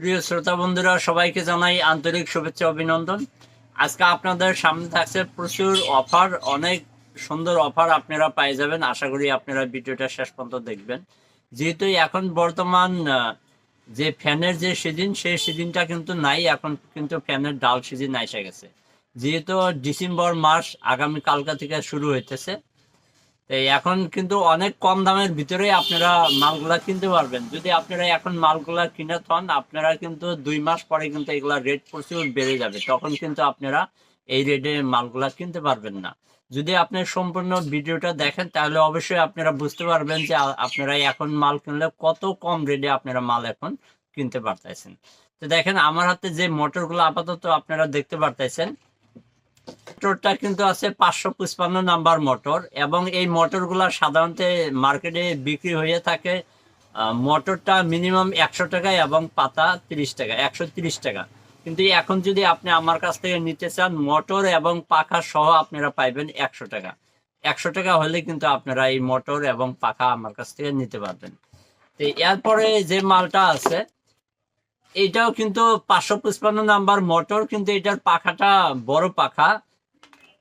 প্রিয় শ্রোতা বন্ধুরা, সবাইকে জানাই আন্তরিক শুভেচ্ছা, অভিনন্দন। আজকে আপনাদের সামনে থাকছে প্রচুর অফার, অনেক সুন্দর অফার আপনারা পাই যাবেন। আশা করি আপনারা ভিডিওটা শেষ পর্যন্ত দেখবেন। যেহেতু এখন বর্তমান যে ফ্যানের যে সিজন, সেই সিজনটা কিন্তু নাই, এখন কিন্তু ফ্যানের ডাল সিজন এসে গেছে। যেহেতু ডিসেম্বর মাস আগামী কালকা থেকে শুরু হইতেছে এখন কিন্তু অনেক কম দামের ভিতরে আপনারা মালগুলা কিনতে পারবেন। যদি আপনারা এখন মালগুলা কিনে থন, আপনারা কিন্তু দুই মাস পরে কিন্তু এগুলা রেট প্রচুর বেড়ে যাবে। তখন কিন্তু আপনারা এই রেটে মালগুলা কিনতে পারবেন না। যদি আপনি সম্পূর্ণ ভিডিওটা দেখেন, তাহলে অবশ্যই আপনারা বুঝতে পারবেন যে আপনারা এখন মাল কিনলে কত কম রেটে আপনারা মাল এখন কিনতে পারতেছেন। তো দেখেন, আমার হাতে যে মোটরগুলো আপাতত আপনারা দেখতে পারতেছেন মোটরটা কিন্তু আছে পাঁচশো পঁচপান্ন নাম্বার মোটর এবং এই মোটরগুলা সাধারণত মার্কেটে বিক্রি হয়ে থাকে। মোটরটা মিনিমাম একশো টাকা এবং পাতা তিরিশ টাকা, একশো তিরিশ টাকা। কিন্তু এখন যদি আপনি আমার কাছ থেকে নিতে চান মোটর এবং পাখা সহ আপনারা পাইবেন একশো টাকা। একশো টাকা হলে কিন্তু আপনারা এই মোটর এবং পাখা আমার কাছ থেকে নিতে পারবেন। তো এরপরে যে মালটা আছে এইটাও কিন্তু পাঁচশো পঁচপান্ন নাম্বার মোটর, কিন্তু এটার পাখাটা বড় পাখা।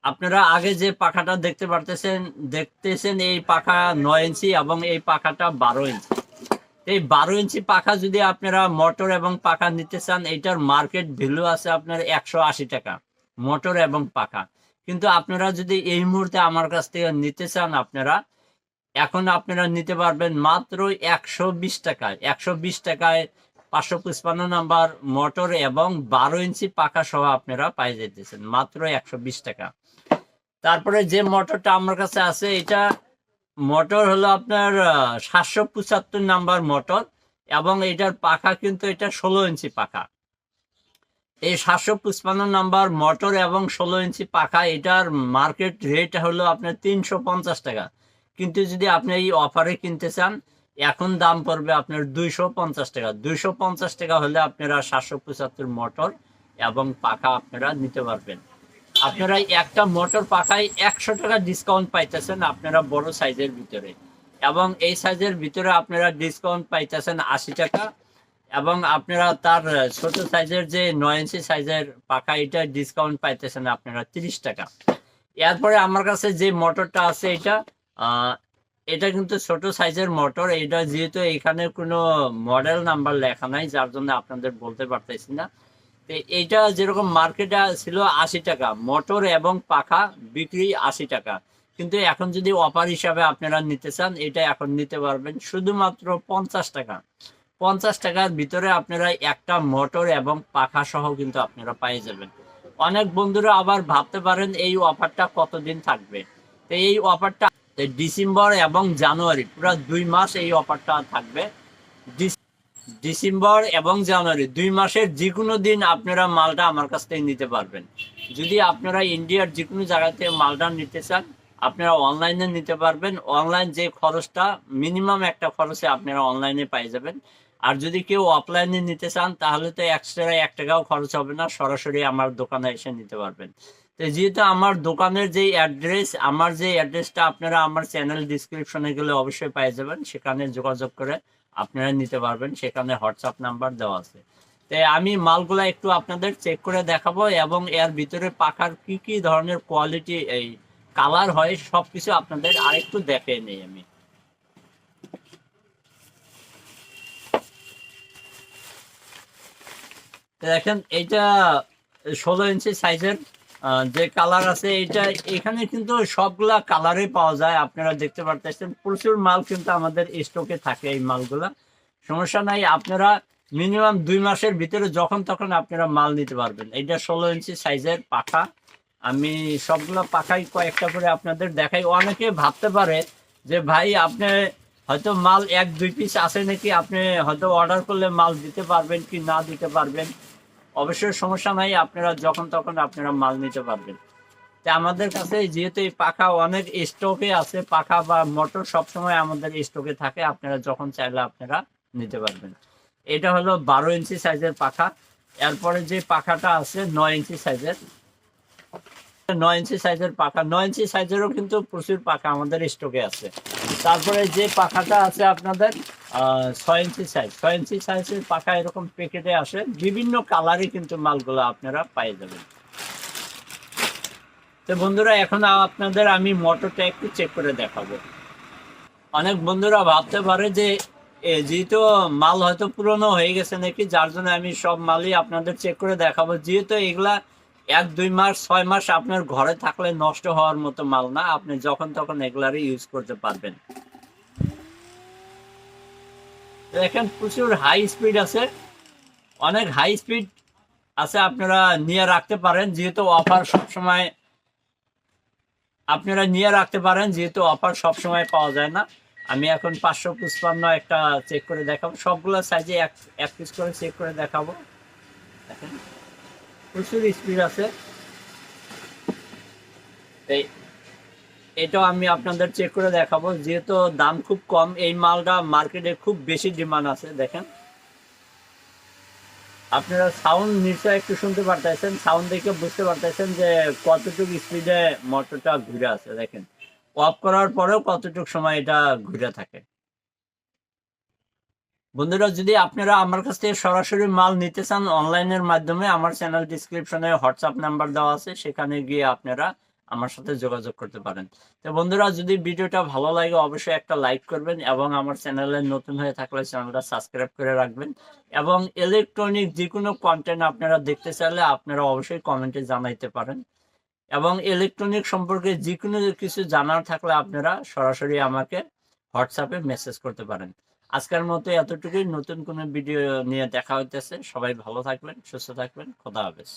আপনারা আগে যে পাখাটা দেখতে পারতেছেন, দেখতেছেন এই পাখা নয় ইঞ্চি এবং এই পাখাটা বারো ইঞ্চি। এই বারো ইঞ্চি পাখা যদি আপনারা মোটর এবং পাখা নিতে চান এইটার মার্কেট ভ্যালু আছে আপনার একশো আশি টাকা, মোটর এবং পাখা। কিন্তু আপনারা যদি এই মুহূর্তে আমার কাছ থেকে নিতে চান আপনারা, এখন আপনারা নিতে পারবেন মাত্র একশো বিশ টাকায়, একশো বিশ টাকায় পাঁচশো পঁচপান্ন নাম্বার মোটর এবং বারো ইঞ্চি পাকা সহ আপনারা পাই যেতেছেন মাত্র একশো বিশ টাকা। তারপরে যে মোটরটা আমার কাছে আছে, এটা মোটর হলো আপনার সাতশো পঁচাত্তর নাম্বার মোটর এবং এটার পাখা কিন্তু এটা ষোলো ইঞ্চি পাখা। এই সাতশো পঁচপান্ন নাম্বার মোটর এবং ষোলো ইঞ্চি পাখা, এটার মার্কেট রেট হলো আপনার তিনশো পঞ্চাশ টাকা। কিন্তু যদি আপনি এই অফারে কিনতে চান এখন দাম পড়বে আপনার দুইশো পঞ্চাশ টাকা। দুইশো পঞ্চাশ টাকা হলে আপনারা সাতশো পঁচাত্তর মোটর এবং পাখা আপনারা নিতে পারবেন। আপনারা একটা মোটর পাখায় একশো টাকা ডিসকাউন্ট পাইতেছেন আপনারা বড় সাইজের ভিতরে। এবং এই সাইজের ভিতরে আপনারা ডিসকাউন্ট পাইতেছেন আশি টাকা এবং আপনারা তার ছোট সাইজের যে নয় ইঞ্চি সাইজের পাখা, এটা ডিসকাউন্ট পাইতেছেন আপনারা তিরিশ টাকা। এরপরে আমার কাছে যে মোটরটা আছে এটা এটা কিন্তু ছোট সাইজের মোটর, এটা যেহেতু এখানে কোনো মডেল নাম্বার লেখা নাই, যার জন্য আপনাদের বলতে পারতেছি না। তো এইটা যেরকম মার্কেটে ছিল আশি টাকা, মোটর এবং পাখা বিক্রি আশি টাকা। কিন্তু এখন যদি অফার হিসাবে আপনারা নিতে চান, এটা এখন নিতে পারবেন শুধুমাত্র পঞ্চাশ টাকা। পঞ্চাশ টাকার ভিতরে আপনারা একটা মোটর এবং পাখা সহ কিন্তু আপনারা পেয়ে যাবেন। অনেক বন্ধুরা আবার ভাবতে পারেন, এই অফারটা কতদিন থাকবে? তো এই অফারটা ডিসেম্বর এবং জানুয়ারি, পুরো দুই মাস এই অফারটা থাকবে। ডিস- ডিসেম্বর এবং জানুয়ারি, দুই মাসের যে কোনো দিন আপনারা মালটা আমার কাছ থেকে নিতে পারবেন। যদি আপনারা ইন্ডিয়ার যে কোনো জায়গা থেকে মালটা নিতে চান, আপনারা অনলাইনে নিতে পারবেন। অনলাইন যে খরচটা, মিনিমাম একটা খরচে আপনারা অনলাইনে পাই যাবেন। আর যদি কেউ অফলাইনে নিতে চান, তাহলে তো এক্সট্রা এক টাকাও খরচ হবে না, সরাসরি আমার দোকানে এসে নিতে পারবেন। তো যেহেতু আমার দোকানের যে অ্যাড্রেস, আমার যে অ্যাড্রেসটা আপনারা আমার চ্যানেল ডিসক্রিপশনে গেলে অবশ্যই পেয়ে যাবেন। সেখানে যোগাযোগ করে আপনারা নিতে পারবেন। সেখানে হোয়াটসঅ্যাপ নাম্বার দেওয়া আছে। তাই আমি মালগুলা একটু আপনাদের চেক করে দেখাবো এবং এর ভিতরে পাখার কি কি ধরনের কোয়ালিটি এই কালার হয় সবকিছু আপনাদের আরেকটু দেখে নেই আমি। দেখেন, এইটা ষোলো ইঞ্চি সাইজের যে কালার আছে এটা এখানে কিন্তু সবগুলা কালারে পাওয়া যায়। আপনারা দেখতে পারতেছেন, প্রচুর মাল কিন্তু আমাদের স্টকে থাকে এই মালগুলা। সমস্যা নাই, আপনারা মিনিমাম দুই মাসের ভিতরে যখন তখন আপনারা মাল নিতে পারবেন। এটা ষোলো ইঞ্চি সাইজের পাখা। আমি সবগুলো পাখাই কয়েকটা করে আপনাদের দেখাই। অনেকে ভাবতে পারে যে, ভাই, আপনি হয়তো মাল এক, দুই পিস আছে নাকি? আপনি হয়তো অর্ডার করলে মাল দিতে পারবেন কি না দিতে পারবেন? অবশ্যই সমস্যা নাই, আপনারা যখন তখন আপনারা মাল নিতে পারবেন। তা আমাদের কাছে যেহেতু এই পাখা অনেক স্টকে আছে, পাখা বা মোটর সবসময় আমাদের স্টকে থাকে, আপনারা যখন চাইলে আপনারা নিতে পারবেন। এটা হলো বারো ইঞ্চি সাইজের পাখা, এরপরে যে পাখাটা আছে নয় ইঞ্চি সাইজের। নয় ইঞ্চি সাইজের পাখা, নয় ইঞ্চি সাইজেরও কিন্তু প্রচুর পাখা আমাদের স্টকে আছে। তারপরে যে পাখাটা আছে আপনাদের ছয় ইঞ্চি সাইজ ছয় ইঞ্চি সাইজের পাখা এরকম প্যাকেটে আসে, বিভিন্ন কালারই কিন্তু মালগুলো আপনারা পাই যাবেন। তো বন্ধুরা, এখন আপনাদের আমি মোটরটা একটু চেক করে দেখাবো। অনেক বন্ধুরা ভাবতে পারে যে যেহেতু মাল হয়তো পুরনো হয়ে গেছে নাকি, যার জন্য আমি সব মালই আপনাদের চেক করে দেখাবো। যেহেতু এগুলা এক, দুই মাস, ছয় মাস আপনার ঘরে থাকলে নষ্ট হওয়ার মতো মাল না, আপনি যখন তখন এগুলারই ইউজ করতে পারবেন। দেখেন প্রচুর হাই স্পিড আছে। অনেক হাই স্পিড আছে আপনারা নিয়ে রাখতে পারেন, যেহেতু অফার সবসময় আপনারা নিয়ে রাখতে পারেন, যেহেতু অফার সবসময় পাওয়া যায় না। আমি এখন পাঁচশো পুষ্পান্ন একটা চেক করে দেখাবো। সবগুলো সাইজে এক এক পিস করে চেক করে দেখাবো। দেখেন, প্রচুর স্পিড আছে। এটাও আমি আপনাদের চেক করে দেখাবো। যেহেতু দাম খুব কম, এই মালটা মার্কেটে খুব বেশি ডিমান্ড আছে, দেখেন। আপনারা সাউন্ড নিশ্চয় একটু শুনতে পারতেছেন সাউন্ড দেখে বুঝতে পারতেছেন যে কতটুকু স্পিডে মোটরটা ঘুরে আছে, দেখেন। অফ করার পরেও কতটুকু সময় এটা ঘুরে থাকে। বন্ধুরা, যদি আপনারা আমার কাছ থেকে সরাসরি মাল নিতে চান অনলাইনের মাধ্যমে আমার চ্যানেল ডিসক্রিপশনে হোয়াটসঅ্যাপ নাম্বার দেওয়া আছে, সেখানে গিয়ে আপনারা আমার সাথে যোগাযোগ করতে পারেন। তো বন্ধুরা, যদি ভিডিওটা ভালো লাগে, অবশ্যই একটা লাইক করবেন এবং আমার চ্যানেলে নতুন হয়ে থাকলে চ্যানেলটা সাবস্ক্রাইব করে রাখবেন এবং ইলেকট্রনিক যে কোনো কন্টেন্ট আপনারা দেখতে চাইলে আপনারা অবশ্যই কমেন্টে জানাইতে পারেন এবং ইলেকট্রনিক সম্পর্কে যে কোনো কিছু জানার থাকলে আপনারা সরাসরি আমাকে হোয়াটসঅ্যাপে মেসেজ করতে পারেন। আজকের মতো এতটুকুই। নতুন কোনো ভিডিও নিয়ে দেখা হইতেছে। সবাই ভালো থাকবেন, সুস্থ থাকবেন। খোদা হাফেজ।